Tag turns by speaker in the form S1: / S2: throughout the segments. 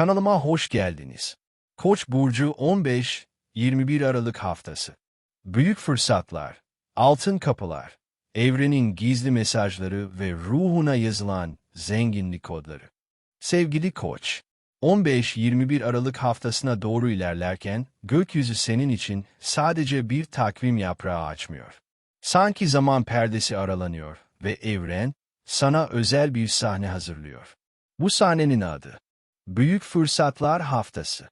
S1: Kanalıma hoş geldiniz. Koç burcu 15-21 Aralık haftası. Büyük fırsatlar, altın kapılar, evrenin gizli mesajları ve ruhuna yazılan zenginlik kodları. Sevgili Koç, 15-21 Aralık haftasına doğru ilerlerken gökyüzü senin için sadece bir takvim yaprağı açmıyor. Sanki zaman perdesi aralanıyor ve evren sana özel bir sahne hazırlıyor. Bu sahnenin adı Büyük Fırsatlar Haftası.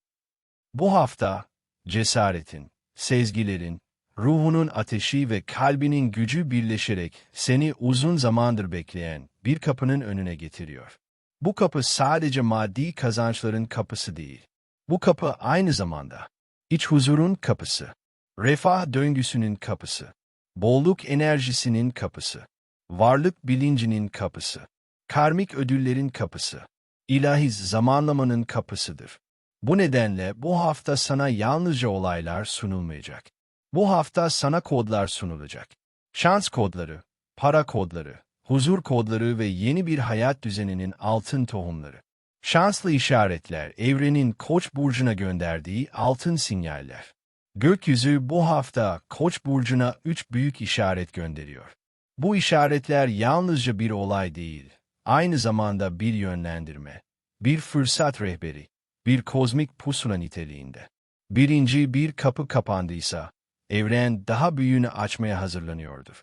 S1: Bu hafta cesaretin, sezgilerin, ruhunun ateşi ve kalbinin gücü birleşerek seni uzun zamandır bekleyen bir kapının önüne getiriyor. Bu kapı sadece maddi kazançların kapısı değil. Bu kapı aynı zamanda iç huzurun kapısı, refah döngüsünün kapısı, bolluk enerjisinin kapısı, varlık bilincinin kapısı, karmik ödüllerin kapısı, ilahi zamanlamanın kapısıdır. Bu nedenle bu hafta sana yalnızca olaylar sunulmayacak. Bu hafta sana kodlar sunulacak. Şans kodları, para kodları, huzur kodları ve yeni bir hayat düzeninin altın tohumları. Şanslı işaretler, evrenin Koç burcuna gönderdiği altın sinyaller. Gökyüzü bu hafta Koç burcuna üç büyük işaret gönderiyor. Bu işaretler yalnızca bir olay değil, aynı zamanda bir yönlendirme, bir fırsat rehberi, bir kozmik pusula niteliğinde. Birinci bir kapı kapandıysa, evren daha büyüğünü açmaya hazırlanıyordur.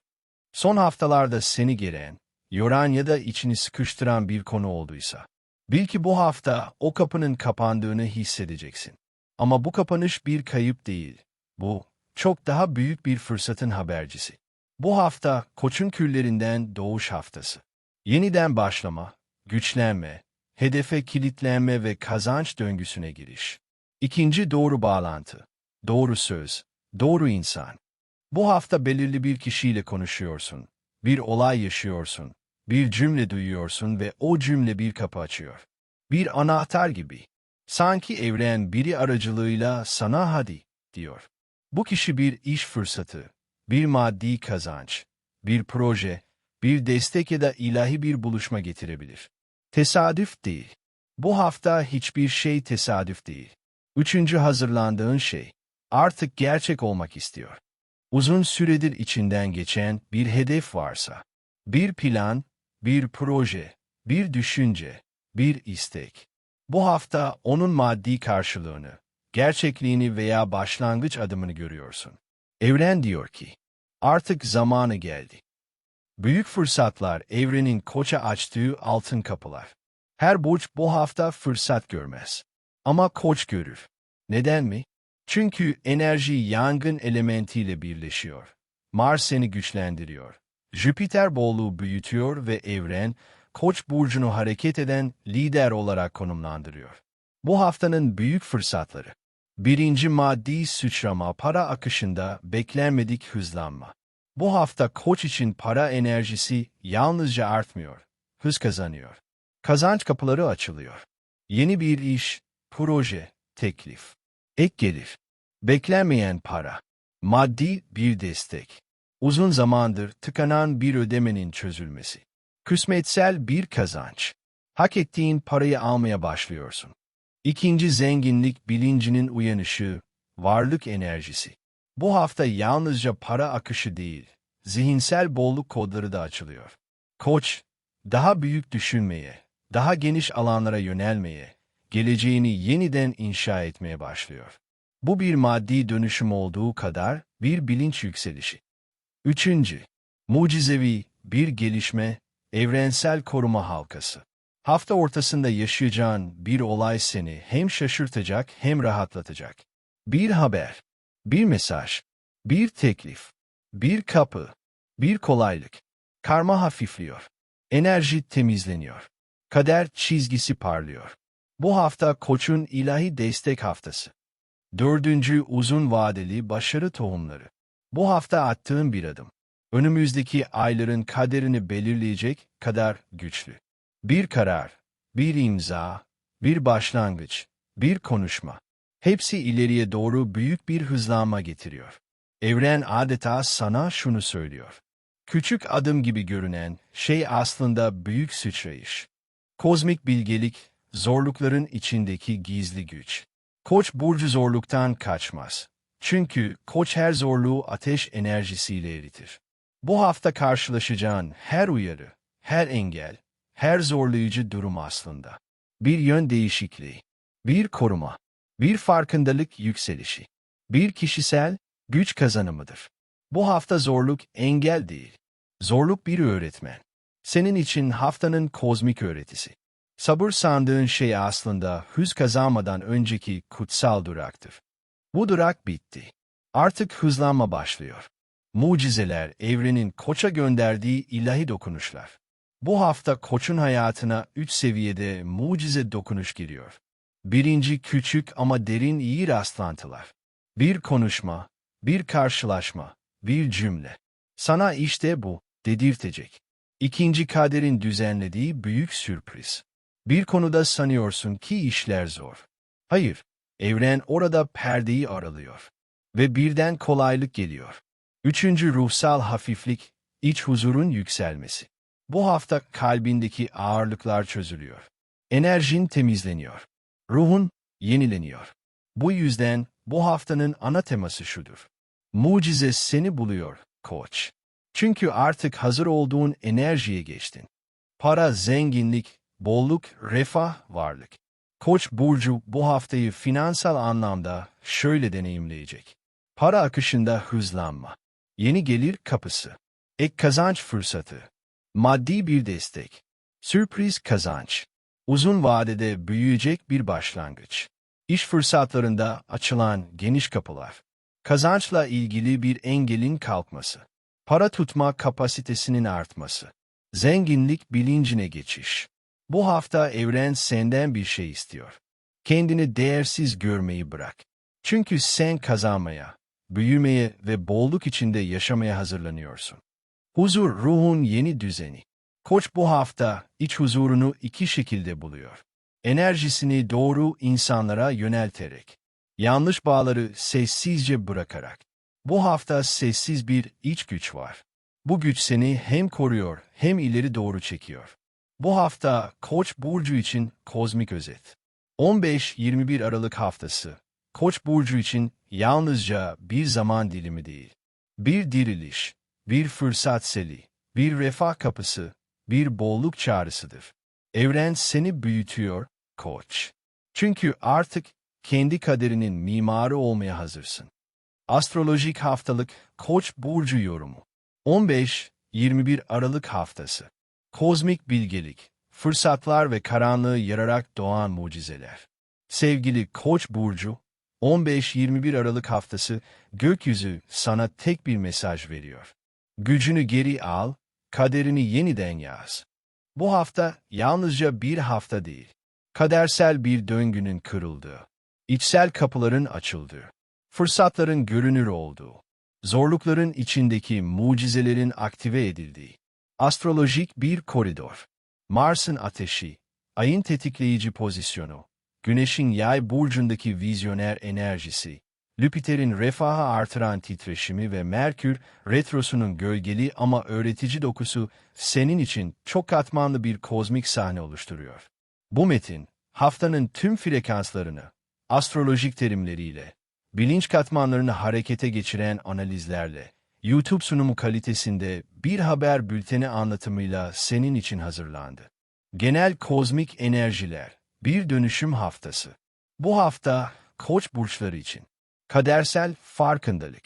S1: Son haftalarda seni gelen, yoran ya da içini sıkıştıran bir konu olduysa, bil ki bu hafta o kapının kapandığını hissedeceksin. Ama bu kapanış bir kayıp değil. Bu, çok daha büyük bir fırsatın habercisi. Bu hafta koçun küllerinden doğuş haftası. Yeniden başlama, güçlenme, hedefe kilitlenme ve kazanç döngüsüne giriş. İkinci doğru bağlantı, doğru söz, doğru insan. Bu hafta belirli bir kişiyle konuşuyorsun, bir olay yaşıyorsun, bir cümle duyuyorsun ve o cümle bir kapı açıyor. Bir anahtar gibi. Sanki evren biri aracılığıyla sana hadi diyor. Bu kişi bir iş fırsatı, bir maddi kazanç, bir proje, bir destek ya da ilahi bir buluşma getirebilir. Tesadüf değil. Bu hafta hiçbir şey tesadüf değil. Üçüncü hazırlandığın şey artık gerçek olmak istiyor. Uzun süredir içinden geçen bir hedef varsa, bir plan, bir proje, bir düşünce, bir istek. Bu hafta onun maddi karşılığını, gerçekliğini veya başlangıç adımını görüyorsun. Evren diyor ki, artık zamanı geldi. Büyük fırsatlar evrenin koça açtığı altın kapılar. Her burç bu hafta fırsat görmez. Ama koç görür. Neden mi? Çünkü enerji yangın elementiyle birleşiyor. Mars seni güçlendiriyor. Jüpiter bolluğu büyütüyor ve evren, koç burcunu hareket eden lider olarak konumlandırıyor. Bu haftanın büyük fırsatları. Birinci maddi sıçrama para akışında beklenmedik hızlanma. Bu hafta koç için para enerjisi yalnızca artmıyor, hız kazanıyor. Kazanç kapıları açılıyor. Yeni bir iş, proje, teklif, ek gelir, beklenmeyen para, maddi bir destek, uzun zamandır tıkanan bir ödemenin çözülmesi, kısmetsel bir kazanç, hak ettiğin parayı almaya başlıyorsun. İkinci zenginlik bilincinin uyanışı, varlık enerjisi. Bu hafta yalnızca para akışı değil, zihinsel bolluk kodları da açılıyor. Koç, daha büyük düşünmeye, daha geniş alanlara yönelmeye, geleceğini yeniden inşa etmeye başlıyor. Bu bir maddi dönüşüm olduğu kadar bir bilinç yükselişi. Üçüncü, mucizevi bir gelişme, evrensel koruma halkası. Hafta ortasında yaşayacağın bir olay seni hem şaşırtacak hem rahatlatacak. Bir haber, bir mesaj, bir teklif, bir kapı, bir kolaylık. Karma hafifliyor. Enerji temizleniyor. Kader çizgisi parlıyor. Bu hafta koçun ilahi destek haftası. Dördüncü uzun vadeli başarı tohumları. Bu hafta attığın bir adım. Önümüzdeki ayların kaderini belirleyecek kadar güçlü. Bir karar, bir imza, bir başlangıç, bir konuşma. Hepsi ileriye doğru büyük bir hızlanma getiriyor. Evren adeta sana şunu söylüyor. Küçük adım gibi görünen şey aslında büyük sıçrayış. Kozmik bilgelik, zorlukların içindeki gizli güç. Koç burcu zorluktan kaçmaz. Çünkü koç her zorluğu ateş enerjisiyle eritir. Bu hafta karşılaşacağın her uyarı, her engel, her zorlayıcı durum aslında. Bir yön değişikliği, bir koruma, bir farkındalık yükselişi, bir kişisel güç kazanımıdır. Bu hafta zorluk engel değil, zorluk bir öğretmen. Senin için haftanın kozmik öğretisi. Sabır sandığın şey aslında hız kazanmadan önceki kutsal duraktır. Bu durak bitti. Artık hızlanma başlıyor. Mucizeler, evrenin koça gönderdiği ilahi dokunuşlar. Bu hafta koçun hayatına üç seviyede mucize dokunuş giriyor. Birinci küçük ama derin iyi rastlantılar. Bir konuşma, bir karşılaşma, bir cümle. Sana işte bu, dedirtecek. İkinci kaderin düzenlediği büyük sürpriz. Bir konuda sanıyorsun ki işler zor. Hayır, evren orada perdeyi aralıyor. Ve birden kolaylık geliyor. Üçüncü ruhsal hafiflik, iç huzurun yükselmesi. Bu hafta kalbindeki ağırlıklar çözülüyor. Enerjin temizleniyor. Ruhun yenileniyor. Bu yüzden bu haftanın ana teması şudur. Mucize seni buluyor, koç. Çünkü artık hazır olduğun enerjiye geçtin. Para, zenginlik, bolluk, refah, varlık. Koç burcu bu haftayı finansal anlamda şöyle deneyimleyecek. Para akışında hızlanma. Yeni gelir kapısı. Ek kazanç fırsatı. Maddi bir destek. Sürpriz kazanç. Uzun vadede büyüyecek bir başlangıç. İş fırsatlarında açılan geniş kapılar. Kazançla ilgili bir engelin kalkması. Para tutma kapasitesinin artması. Zenginlik bilincine geçiş. Bu hafta evren senden bir şey istiyor. Kendini değersiz görmeyi bırak. Çünkü sen kazanmaya, büyümeye ve bolluk içinde yaşamaya hazırlanıyorsun. Huzur ruhun yeni düzeni. Koç bu hafta iç huzurunu iki şekilde buluyor. Enerjisini doğru insanlara yönelterek, yanlış bağları sessizce bırakarak. Bu hafta sessiz bir iç güç var. Bu güç seni hem koruyor hem ileri doğru çekiyor. Bu hafta Koç burcu için kozmik özet. 15-21 Aralık haftası. Koç burcu için yalnızca bir zaman dilimi değil. Bir diriliş, bir fırsat seli, bir refah kapısı, bir bolluk çağrısıdır. Evren seni büyütüyor, koç. Çünkü artık kendi kaderinin mimarı olmaya hazırsın. Astrolojik haftalık Koç burcu yorumu. 15-21 Aralık haftası. Kozmik bilgelik, fırsatlar ve karanlığı yararak doğan mucizeler. Sevgili Koç burcu, 15-21 Aralık haftası gökyüzü sana tek bir mesaj veriyor. Gücünü geri al, kaderini yeniden yaz. Bu hafta yalnızca bir hafta değil, kadersel bir döngünün kırıldığı, içsel kapıların açıldığı, fırsatların görünür olduğu, zorlukların içindeki mucizelerin aktive edildiği, astrolojik bir koridor, Mars'ın ateşi, ayın tetikleyici pozisyonu, Güneş'in yay burcundaki vizyoner enerjisi, Lüpiter'in refahı artıran titreşimi ve Merkür, retrosunun gölgeli ama öğretici dokusu senin için çok katmanlı bir kozmik sahne oluşturuyor. Bu metin, haftanın tüm frekanslarını, astrolojik terimleriyle, bilinç katmanlarını harekete geçiren analizlerle, YouTube sunumu kalitesinde bir haber bülteni anlatımıyla senin için hazırlandı. Genel kozmik enerjiler, bir dönüşüm haftası. Bu hafta koç burçları için kadersel farkındalık,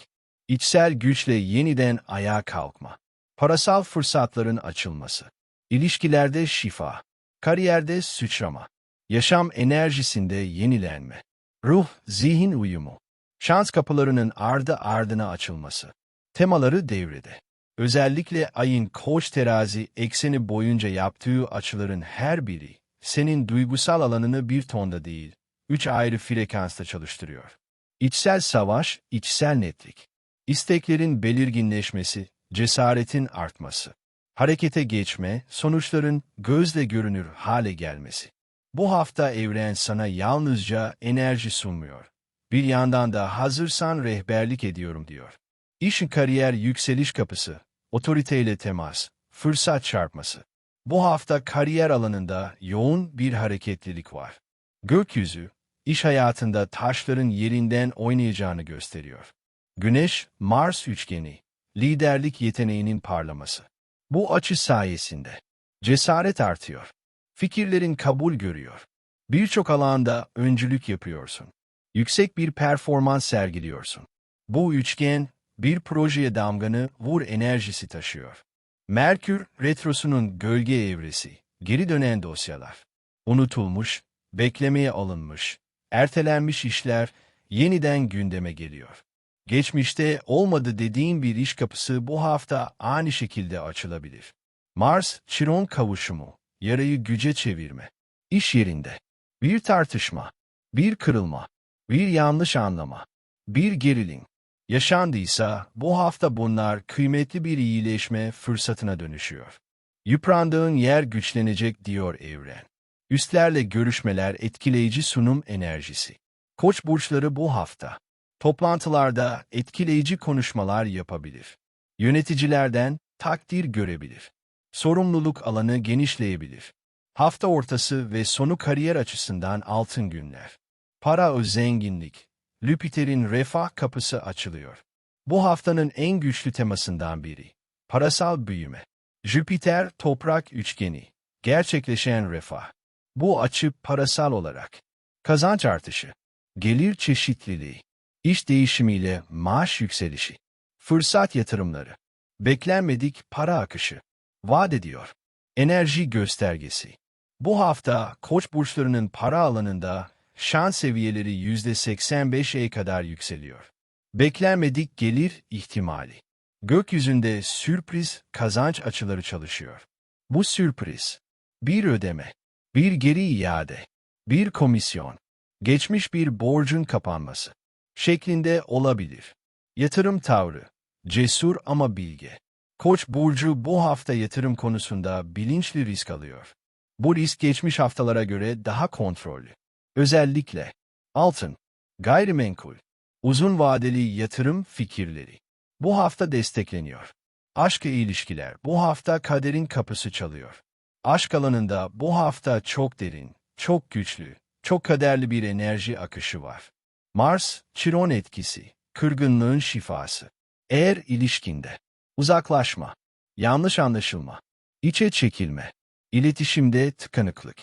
S1: içsel güçle yeniden ayağa kalkma, parasal fırsatların açılması, ilişkilerde şifa, kariyerde sıçrama, yaşam enerjisinde yenilenme, ruh, zihin uyumu, şans kapılarının ardı ardına açılması, temaları devrede. Özellikle ayın koç terazi ekseni boyunca yaptığı açıların her biri, senin duygusal alanını bir tonda değil, üç ayrı frekansta çalıştırıyor. İçsel savaş, içsel netlik. İsteklerin belirginleşmesi, cesaretin artması. Harekete geçme, sonuçların gözle görünür hale gelmesi. Bu hafta evren sana yalnızca enerji sunmuyor. Bir yandan da hazırsan rehberlik ediyorum diyor. İşin kariyer yükseliş kapısı, otoriteyle temas, fırsat çarpması. Bu hafta kariyer alanında yoğun bir hareketlilik var. Gökyüzü, iş hayatında taşların yerinden oynayacağını gösteriyor. Güneş, Mars üçgeni, liderlik yeteneğinin parlaması. Bu açı sayesinde cesaret artıyor. Fikirlerin kabul görüyor. Birçok alanda öncülük yapıyorsun. Yüksek bir performans sergiliyorsun. Bu üçgen, bir projeye damganı vur enerjisi taşıyor. Merkür, retrosunun gölge evresi, geri dönen dosyalar. Unutulmuş, beklemeye alınmış, ertelenmiş işler yeniden gündeme geliyor. Geçmişte olmadı dediğin bir iş kapısı bu hafta ani şekilde açılabilir. Mars, Chiron kavuşumu, yarayı güce çevirme. İş yerinde. Bir tartışma, bir kırılma, bir yanlış anlama, bir gerilim. Yaşandıysa bu hafta bunlar kıymetli bir iyileşme fırsatına dönüşüyor. Yıprandığın yer güçlenecek diyor evren. Üstlerle görüşmeler etkileyici sunum enerjisi. Koç burçları bu hafta. Toplantılarda etkileyici konuşmalar yapabilir. Yöneticilerden takdir görebilir. Sorumluluk alanı genişleyebilir. Hafta ortası ve sonu kariyer açısından altın günler. Para o zenginlik. Lüpiter'in refah kapısı açılıyor. Bu haftanın en güçlü temasından biri. Parasal büyüme. Jüpiter toprak üçgeni. Gerçekleşen refah. Bu açı parasal olarak. Kazanç artışı. Gelir çeşitliliği. iş değişimiyle maaş yükselişi. Fırsat yatırımları. Beklenmedik para akışı. Vaat ediyor. Enerji göstergesi. Bu hafta koç burçlarının para alanında şans seviyeleri %85'e kadar yükseliyor. Beklenmedik gelir ihtimali. Gökyüzünde sürpriz kazanç açıları çalışıyor. Bu sürpriz, bir ödeme, bir geri iade, bir komisyon, geçmiş bir borcun kapanması şeklinde olabilir. Yatırım tavrı, cesur ama bilge. Koç burcu bu hafta yatırım konusunda bilinçli risk alıyor. Bu risk geçmiş haftalara göre daha kontrollü. Özellikle altın, gayrimenkul, uzun vadeli yatırım fikirleri. Bu hafta destekleniyor. Aşk ilişkiler bu hafta kaderin kapısı çalıyor. Aşk alanında bu hafta çok derin, çok güçlü, çok kaderli bir enerji akışı var. Mars, Chiron etkisi, kırgınlığın şifası. Eğer ilişkinde, uzaklaşma, yanlış anlaşılma, içe çekilme, iletişimde tıkanıklık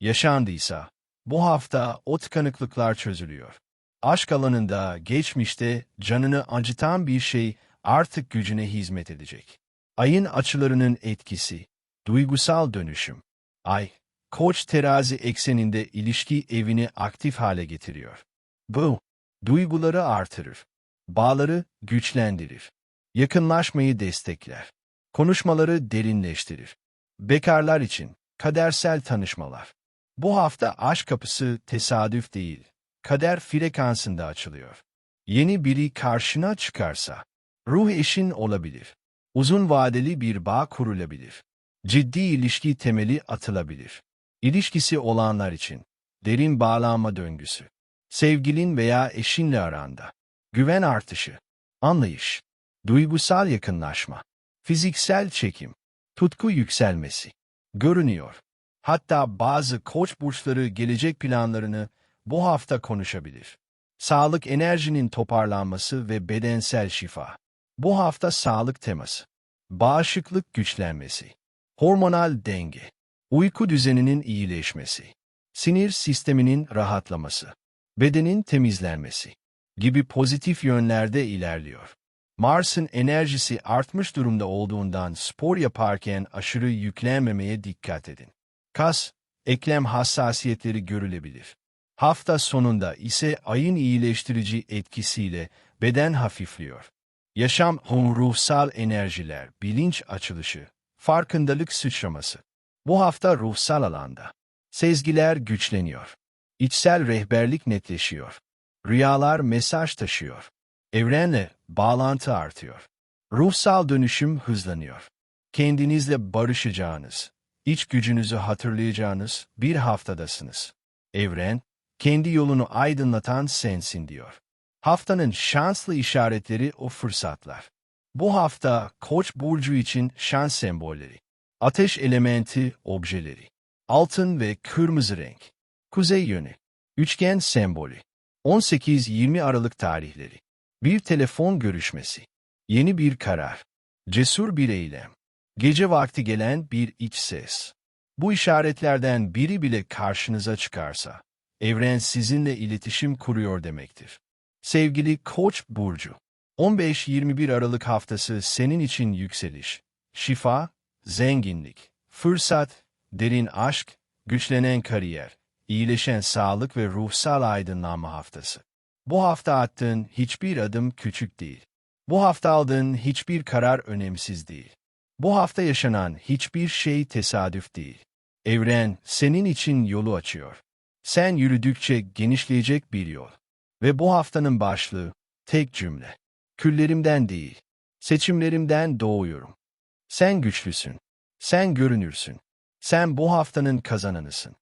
S1: yaşandıysa, bu hafta o tıkanıklıklar çözülüyor. Aşk alanında geçmişte canını acıtan bir şey artık gücüne hizmet edecek. Ayın açılarının etkisi, duygusal dönüşüm. Ay, koç terazi ekseninde ilişki evini aktif hale getiriyor. Bu, duyguları artırır, bağları güçlendirir, yakınlaşmayı destekler, konuşmaları derinleştirir. Bekarlar için kadersel tanışmalar. Bu hafta aşk kapısı tesadüf değil, kader frekansında açılıyor. Yeni biri karşına çıkarsa, ruh eşin olabilir. Uzun vadeli bir bağ kurulabilir. Ciddi ilişki temeli atılabilir. İlişkisi olanlar için, derin bağlanma döngüsü. Sevgilin veya eşinle aranda. Güven artışı. Anlayış. Duygusal yakınlaşma. Fiziksel çekim. Tutku yükselmesi. Görünüyor. Hatta bazı koç burçları gelecek planlarını bu hafta konuşabilir. Sağlık enerjinin toparlanması ve bedensel şifa. Bu hafta sağlık teması. Bağışıklık güçlenmesi. Hormonal denge. Uyku düzeninin iyileşmesi. Sinir sisteminin rahatlaması. Bedenin temizlenmesi. Gibi pozitif yönlerde ilerliyor. Mars'ın enerjisi artmış durumda olduğundan spor yaparken aşırı yüklenmemeye dikkat edin. Kas, eklem hassasiyetleri görülebilir. Hafta sonunda ise ayın iyileştirici etkisiyle beden hafifliyor. Yaşam, ruhsal enerjiler, bilinç açılışı, farkındalık sıçraması. Bu hafta ruhsal alanda. Sezgiler güçleniyor. İçsel rehberlik netleşiyor. Rüyalar mesaj taşıyor. Evrenle bağlantı artıyor. Ruhsal dönüşüm hızlanıyor. Kendinizle barışacağınız, iç gücünüzü hatırlayacağınız bir haftadasınız. Evren, kendi yolunu aydınlatan sensin diyor. Haftanın şanslı işaretleri o fırsatlar. Bu hafta Koç burcu için şans sembolleri. Ateş elementi objeleri. Altın ve kırmızı renk. Kuzey yönü. Üçgen sembolü. 18-20 Aralık tarihleri. Bir telefon görüşmesi. Yeni bir karar. Cesur bir eylem. Gece vakti gelen bir iç ses. Bu işaretlerden biri bile karşınıza çıkarsa, evren sizinle iletişim kuruyor demektir. Sevgili Koç burcu, 15-21 Aralık haftası senin için yükseliş, şifa, zenginlik, fırsat, derin aşk, güçlenen kariyer, iyileşen sağlık ve ruhsal aydınlanma haftası. Bu hafta attığın hiçbir adım küçük değil. Bu hafta aldığın hiçbir karar önemsiz değil. Bu hafta yaşanan hiçbir şey tesadüf değil. Evren senin için yolu açıyor. Sen yürüdükçe genişleyecek bir yol. Ve bu haftanın başlığı tek cümle. Küllerimden değil, seçimlerimden doğuyorum. Sen güçlüsün. Sen görünürsün. Sen bu haftanın kazananısın.